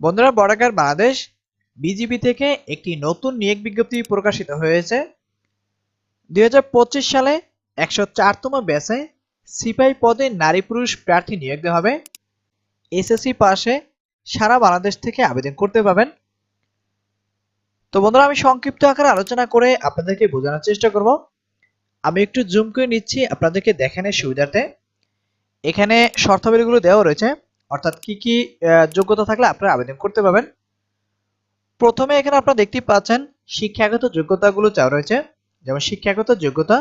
বন্ধুরা বর্ডাকার বাংলাদেশ বিজিবি থেকে একটি নতুন নিয়োগ বিজ্ঞপ্তি প্রকাশিত হয়েছে। দুই হাজার পঁচিশ সালে একশো চারতম ব্যাচে সিপাহি পদে নারী পুরুষ প্রার্থী নিয়োগ দেওয়া হবে। এসএসসি পাশে সারা বাংলাদেশ থেকে আবেদন করতে পাবেন তো বন্ধুরা, আমি সংক্ষিপ্ত আকারে আলোচনা করে আপনাদেরকে বোঝানোর চেষ্টা করব। আমি একটু জুম করে নিচ্ছি আপনাদেরকে দেখানোর সুবিধার্থে। এখানে শর্তাবলীগুলো দেওয়া রয়েছে। অর্থাৎ কি কি যোগ্যতা থাকলে আপনারা আবেদন করতে পারবেন। প্রথমে এখানে আপনারা দেখতে পাচ্ছেন, শিক্ষাগত যোগ্যতাগুলো চাওয়া রয়েছে। যেমন শিক্ষাগত যোগ্যতা,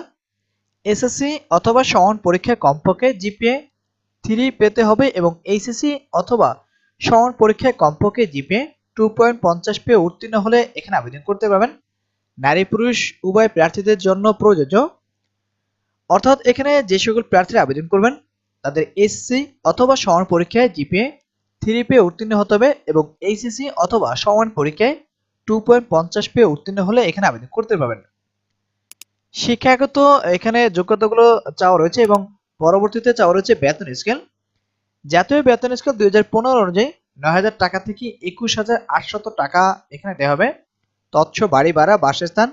এসএসসি অথবা সমান পরীক্ষায় কমপক্ষে জিপিএ থ্রি পেতে হবে এবং এইচএসসি অথবা সমান পরীক্ষায় কমপক্ষে জিপিএ টু পয়েন্ট পঞ্চাশ পেয়ে উত্তীর্ণ হলে এখানে আবেদন করতে পারবেন। নারী পুরুষ, উভয় প্রার্থীদের জন্য প্রযোজ্য। অর্থাৎ এখানে যে সকল প্রার্থীরা আবেদন করবেন তাদের এসসি অথবা সমান পরীক্ষায় জিপিএ থ্রি পেয়ে উত্তীর্ণ হতে হবে এবং এইচএসসি অথবা সমান পরীক্ষায় টু পয়েন্ট পঞ্চাশ পেয়ে উত্তীর্ণ হলে এখানে আবেদন করতে পারবেন। শিক্ষাগত এখানে যোগ্যতাগুলো চাওয়া রয়েছে এবং পরবর্তীতে চাওয়া রয়েছে বেতন স্কেল। জাতীয় বেতন স্কেল দুই হাজার পনেরো অনুযায়ী নয় হাজার টাকা থেকে একুশ হাজার আটশত টাকা এখানে দেওয়া হবে। তৎস বাড়ি ভাড়া, বাসস্থান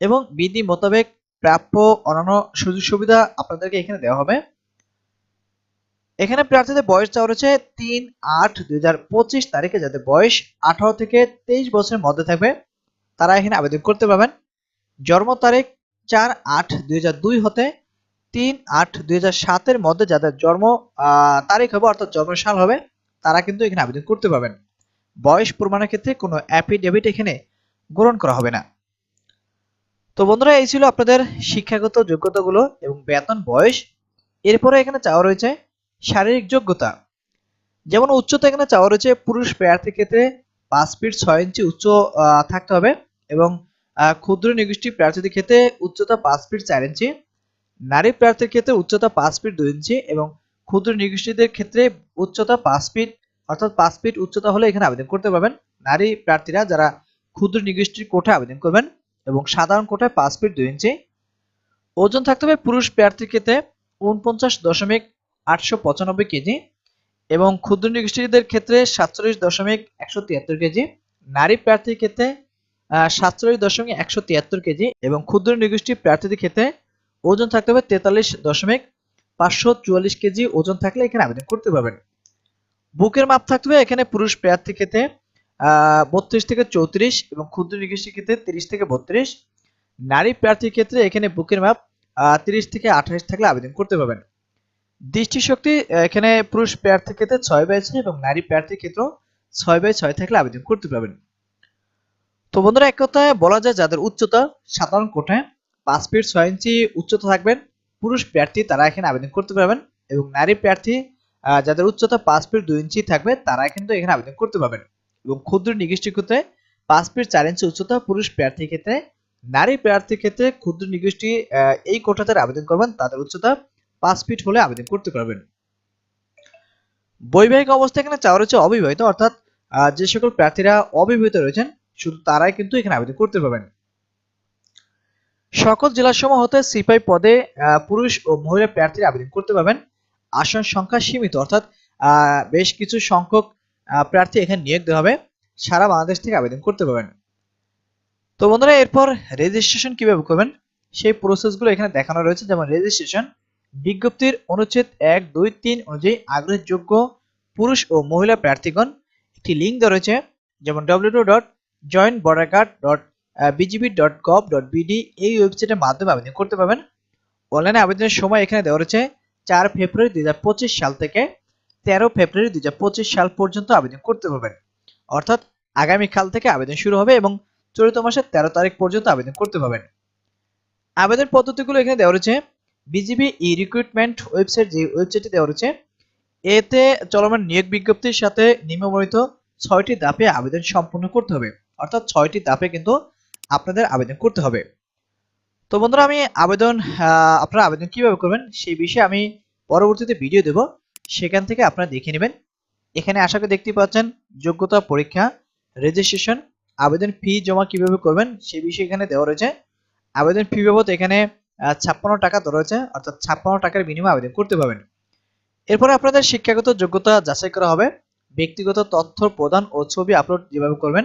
এবং বিধি মোতাবেক প্রাপ্য অন্যান্য সুযোগ সুবিধা আপনাদেরকে এখানে দেওয়া হবে। এখানে প্রার্থীদের বয়স চাওয়া রয়েছে তিন আট দুই তারিখে। যাদের বয়স আঠারো থেকে তেইশ বছরের মধ্যে থাকবে, তারা এখানে আবেদন করতে পারবেন। জন্ম তারিখ চার আট দুই হতে তিন আট দুই সাতের মধ্যে যাদের জন্ম তারিখ হবে, অর্থাৎ জন্ম সাল হবে, তারা কিন্তু এখানে আবেদন করতে পারবেন। বয়স প্রমাণের ক্ষেত্রে কোনো অ্যাফিডেভিট এখানে গ্রহণ করা হবে না। তো বন্ধুরা, এই ছিল আপনাদের শিক্ষাগত যোগ্যতাগুলো এবং বেতন বয়স। এরপরে এখানে চাওয়া রয়েছে শারীরিক যোগ্যতা। যেমন উচ্চতা এখানে চাওয়া রয়েছে পুরুষ প্রার্থীর ক্ষেত্রে পাঁচ ফিট ছয় ইঞ্চি উচ্চ থাকতে হবে এবং ক্ষুদ্র নিগোষ্ঠী প্রার্থীদের ক্ষেত্রে উচ্চতা পাঁচ ফিট চার ইঞ্চি, নারী প্রার্থীর ক্ষেত্রে উচ্চতা পাঁচ ফিট দুই ইঞ্চি এবং ক্ষুদ্র নিগোষ্ঠীদের ক্ষেত্রে উচ্চতা পাঁচ ফিট, অর্থাৎ পাঁচ ফিট উচ্চতা হলে এখানে আবেদন করতে পারবেন। নারী প্রার্থীরা যারা ক্ষুদ্র নিগোষ্ঠীর কোঠায় আবেদন করবেন এবং সাধারণ কোঠায় পাঁচ ফিট দুই ইঞ্চি। ওজন থাকতে হবে পুরুষ প্রার্থীর ক্ষেত্রে উনপঞ্চাশ দশমিক আটশো পঁচানব্বই কেজি এবং ক্ষুদ্র নিগোষ্ঠীদের ক্ষেত্রে সাতচল্লিশ দশমিক একশো তিয়াত্তর কেজি, নারী প্রার্থীর ক্ষেত্রে সাতচল্লিশ দশমিক একশো তিয়াত্তর কেজি এবং ক্ষুদ্র নিগোষ্ঠী প্রার্থীদের ক্ষেত্রে ওজন থাকতে হবে তেতাল্লিশ দশমিক পাঁচশো চুয়াল্লিশ কেজি। ওজন থাকলে এখানে আবেদন করতে পারবেন। বুকের মাপ থাকতে হবে এখানে পুরুষ প্রার্থীর ক্ষেত্রে বত্রিশ থেকে চৌত্রিশ এবং ক্ষুদ্র নিগোষ্ঠীর ক্ষেত্রে তিরিশ থেকে বত্রিশ। নারী প্রার্থীর ক্ষেত্রে এখানে বুকের মাপ তিরিশ থেকে আঠাশ থাকলে আবেদন করতে পারবেন। দৃষ্টিশক্তি এখানে পুরুষ প্রার্থীর ক্ষেত্রে ছয় বাই ছয় এবং নারী প্রার্থীর ক্ষেত্রেও ছয় বাই ছয় থাকলে আবেদন করতে পারবেন। তো বন্ধুরা, এক কথায় বলা যায় যাদের উচ্চতা সাধারণ কোঠায় পাঁচ ফিট ছয় ইঞ্চি উচ্চতা থাকবেন, পুরুষ প্রার্থী তারা এখানে আবেদন করতে পারবেন এবং নারী প্রার্থী যাদের উচ্চতা পাঁচ ফিট দুই ইঞ্চি থাকবে তারা কিন্তু এখানে আবেদন করতে পারবেন এবং ক্ষুদ্র নিগোষ্ঠীর ক্ষেত্রে পাঁচ ফিট চার ইঞ্চি উচ্চতা পুরুষ প্রার্থীর ক্ষেত্রে, নারী প্রার্থীর ক্ষেত্রে ক্ষুদ্র নিগোষ্ঠী এই কোটাতে আবেদন করবেন, তাদের উচ্চতা পাঁচ ফিট হলে আবেদন করতে পারবেন। বৈবাহিক অবস্থা এখানে চাওয়া রয়েছে অবিবাহিত, অর্থাৎ যে সকল প্রার্থীরা অবিবাহিত রয়েছেন, শুধু তারাই কিন্তু এখানে আবেদন করতে পারবেন। সকল জেলাসমূহ হতে সিপাই পদে পুরুষ ও মহিলা প্রার্থীরা আবেদন করতে পারবেন। আসন সংখ্যা সীমিত, অর্থাৎ বেশ কিছু সংখ্যক প্রার্থী এখানে নিয়োগ দেওয়া হবে। সারা বাংলাদেশ থেকে আবেদন করতে পারবেন। তো বন্ধুরা, এরপর রেজিস্ট্রেশন কীভাবে করবেন? সেই প্রসেসগুলো এখানে দেখানো রয়েছে। যেমন রেজিস্ট্রেশন বিজ্ঞপ্তির অনুচ্ছেদ এক, দুই, তিন অনুযায়ী আগ্রহের যোগ্য পুরুষ ও মহিলা প্রার্থীগণ একটি লিঙ্ক দেওয়া রয়েছে, যেমন W dot joint border card dot BGB dot gov dot BD এই ওয়েবসাইটের মাধ্যমে আবেদন করতে পারবেন। অনলাইনে আবেদনের সময় এখানে দেওয়া রয়েছে, চার ফেব্রুয়ারি দুই হাজার পঁচিশ সাল থেকে তেরো ফেব্রুয়ারি দুই হাজার পঁচিশ সাল পর্যন্ত আবেদন করতে পারবেন। অর্থাৎ আগামীকাল থেকে আবেদন শুরু হবে এবং চলিত মাসের তেরো তারিখ পর্যন্ত আবেদন করতে পারবেন। আবেদন পদ্ধতিগুলো এখানে দেওয়া রয়েছে বিজিবি ই রিক্রুটমেন্ট ওয়েবসাইট যে ওয়েবসাইটটি দেওয়া রয়েছে, এতে চলমান নিয়োগ বিজ্ঞপ্তির সাথে নিম্নবর্ণিত ছয়টি ধাপে আবেদন সম্পূর্ণ করতে হবে। অর্থাৎ ছয়টি ধাপে কিন্তু আপনাদের আবেদন করতে হবে। তো বন্ধুরা, আমি আবেদন আপনারা আবেদন কীভাবে করবেন সেই বিষয়ে আমি পরবর্তীতে ভিডিও দেব। সেখান থেকে আপনারা দেখে নেবেন। এখানে আশা করি দেখতে পাচ্ছেন যোগ্যতা পরীক্ষা রেজিস্ট্রেশন আবেদন ফি জমা কীভাবে করবেন সেই বিষয়ে এখানে দেওয়া রয়েছে। আবেদন ফি বাবদ এখানে ছাপ্পান্ন টাকা দেওয়া রয়েছে, অর্থাৎ ছাপ্পান্ন টাকার বিনিময়ে আবেদন করতে পারবেন। এরপরে আপনাদের শিক্ষাগত যোগ্যতা যাচাই করা হবে। ব্যক্তিগত তথ্য প্রদান ও ছবি আপলোড যেভাবে করবেন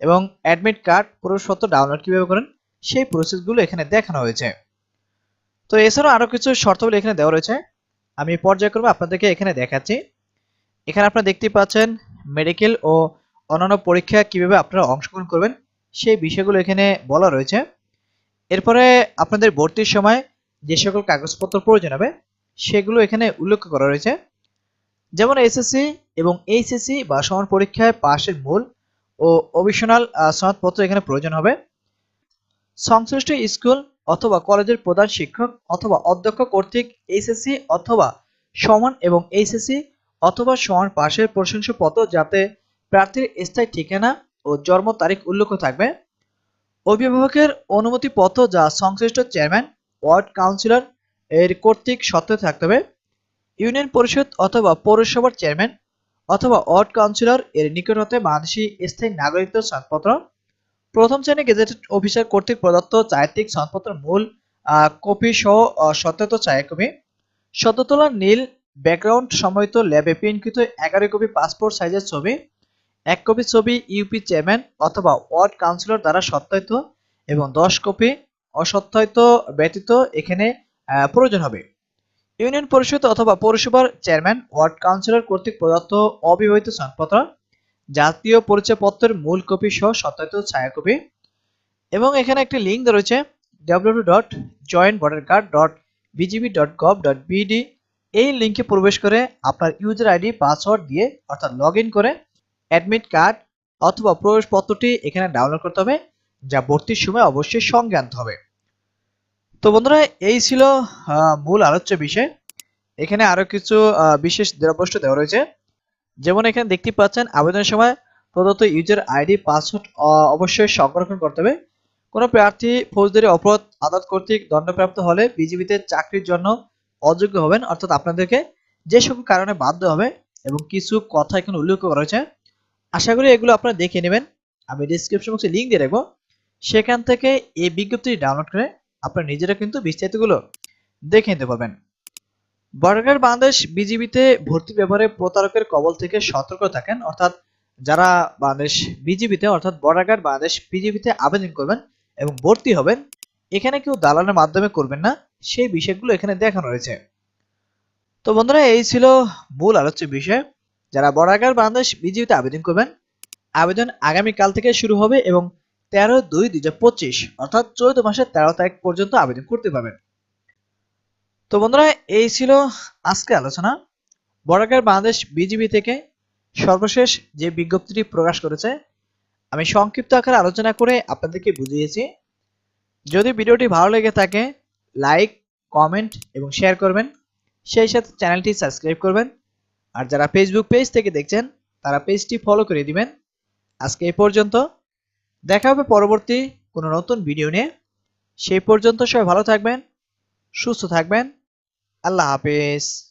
এবং অ্যাডমিট কার্ড প্রবেশপত্র ডাউনলোড কীভাবে করেন, সেই প্রসেসগুলো এখানে দেখানো হয়েছে। তো এছাড়াও আরও কিছু শর্তাবলী এখানে দেওয়া রয়েছে। আমি পর্যায়ক্রমে আপনাদেরকে এখানে দেখাচ্ছি। এখানে আপনারা দেখতে পাচ্ছেন মেডিকেল ও অন্যান্য পরীক্ষা কীভাবে আপনারা অংশগ্রহণ করবেন, সেই বিষয়গুলো এখানে বলা রয়েছে। এরপরে আপনাদের ভর্তির সময় যে সকল কাগজপত্র প্রয়োজন হবে, সেগুলো এখানে উল্লেখ করা রয়েছে। যেমন এসএসসি এবং এইচএসসি বা সমান পরীক্ষায় পাশের মূল ও অভিশনাল সনদপত্র এখানে প্রয়োজন হবে। সংশ্লিষ্ট স্কুল অথবা কলেজের প্রধান শিক্ষক অথবা অধ্যক্ষ কর্তৃক এইচএসসি অথবা সমান এবং এইচএসসি অথবা সমান পাশের প্রশংসাপত্র যাতে প্রার্থীর স্থায়ী ঠিকানা ও জন্ম তারিখ উল্লেখ থাকবে। অভিভাবকের অনুমতিপত্র যা সংশ্লিষ্ট চেয়ারম্যান, ওয়ার্ড কাউন্সিলর, এর কর্তৃক সত্ত্বে থাকতে হবে। ইউনিয়ন পরিষদ অথবা পৌরসভার চেয়ারম্যান অথবা ওয়ার্ড কাউন্সিলর এর নিকট হতে বাংলাদেশি স্থায়ী নাগরিকত্ব সনদপত্র প্রথম শ্রেণি গেজেটেড অফিসার কর্তৃক প্রদত্ত চারিত্রিক সনদপত্র মূল কপি সহ সত্যায়িত ছায়াকপি সদ্য তোলা নীল ব্যাকগ্রাউন্ড সম্মিলিত ল্যাবে প্রিন্টকৃত এগারো কপি পাসপোর্ট সাইজের ছবি এক কপি ছবি ইউপি চেয়ারম্যান অথবা ওয়ার্ড কাউন্সিলর দ্বারা সত্যায়িত এবং দশ কপি অসত্যায়িত ব্যতীত এখানে প্রয়োজন হবে। ইউনিয়ন পরিষদ অথবা পৌরসভার চেয়ারম্যান, ওয়ার্ড কাউন্সিলর কর্তৃক প্রদত্ত অবিবাহিত সনদপত্র জাতীয় পরিচয়পত্রের মূল কপি সহ সত্যায়িত ছায়াকপি এবং এখানে একটি লিঙ্ক রয়েছে W dot joint voter card dot BGB dot gov dot BD এই লিঙ্কে প্রবেশ করে আপনার ইউজার আইডি পাসওয়ার্ড দিয়ে অর্থাৎ লগ করে অ্যাডমিট কার্ড অথবা প্রবেশপত্রটি এখানে ডাউনলোড করতে হবে, যা ভর্তির সময় অবশ্যই সঙ্গে আনতে হবে। তো বন্ধুরা, এই ছিল মূল আলোচ্য বিষয়। এখানে আরও কিছু বিশেষ দ্রব্যষ্ট দেওয়া রয়েছে। যেমন এখানে দেখতে পাচ্ছেন, আবেদনের সময় প্রদত্ত ইউজার আইডি, পাসওয়ার্ড অবশ্যই সংরক্ষণ করতে হবে। কোনো প্রার্থী, ফৌজদারি, অপরাধ, আদালত কর্তৃক দণ্ডপ্রাপ্ত হলে বিজিবিতে চাকরির জন্য অযোগ্য হবেন। অর্থাৎ আপনাদেরকে যে সকল কারণে বাধ্য হবে এবং কিছু কথা এখানে উল্লেখ করা রয়েছে আশা করি এগুলো আপনারা দেখে নেবেন। আমি ডিসক্রিপশন বক্সে লিঙ্ক দিয়ে রাখব। সেখান থেকে এই বিজ্ঞপ্তিটি ডাউনলোড করে আপনারা নিজেরা কিন্তু বিস্তারিতগুলো দেখে নিতে পারবেন। বর্গার বাংলাদেশ বিজিবিতে ভর্তি ব্যাপারে প্রতারকের কবল থেকে সতর্ক থাকেন। অর্থাৎ যারা বাংলাদেশ বিজিবিতে, অর্থাৎ বর্ডার বাংলাদেশ বিজিবিতে আবেদন করবেন এবং ভর্তি হবেন, এখানে কেউ দালালের মাধ্যমে করবেন না। সেই বিষয়গুলো এখানে দেখানো রয়েছে তো বন্ধুরা, এই ছিল মূল আলোচ্য বিষয়। যারা বর্ডার বাংলাদেশ বিজিবিতে আবেদন করবেন, আবেদন আগামী কাল থেকে শুরু হবে এবং তেরো দুই দুই পঁচিশ, অর্থাৎ চৌদ্দ মাসের তেরো তারিখ পর্যন্ত আবেদন করতে পারবেন। তো বন্ধুরা, এই ছিল আজকে আলোচনা। বর্ডার বাংলাদেশ বিজিবি থেকে সর্বশেষ যে বিজ্ঞপ্তিটি প্রকাশ করেছে, আমি সংক্ষিপ্ত আকারে আলোচনা করে আপনাদেরকে বুঝিয়েছি। যদি ভিডিওটি ভালো লেগে থাকে, লাইক, কমেন্ট এবং শেয়ার করবেন। সেই সাথে চ্যানেলটি সাবস্ক্রাইব করবেন। আর যারা ফেসবুক পেজ থেকে দেখছেন, তারা পেজটি ফলো করে দিবেন। আজকে এই পর্যন্ত। দেখা হবে পরবর্তী কোনো নতুন ভিডিও নিয়ে। সেই পর্যন্ত সবাই ভালো থাকবেন, সুস্থ থাকবেন। আল্লাহ হাফেজ।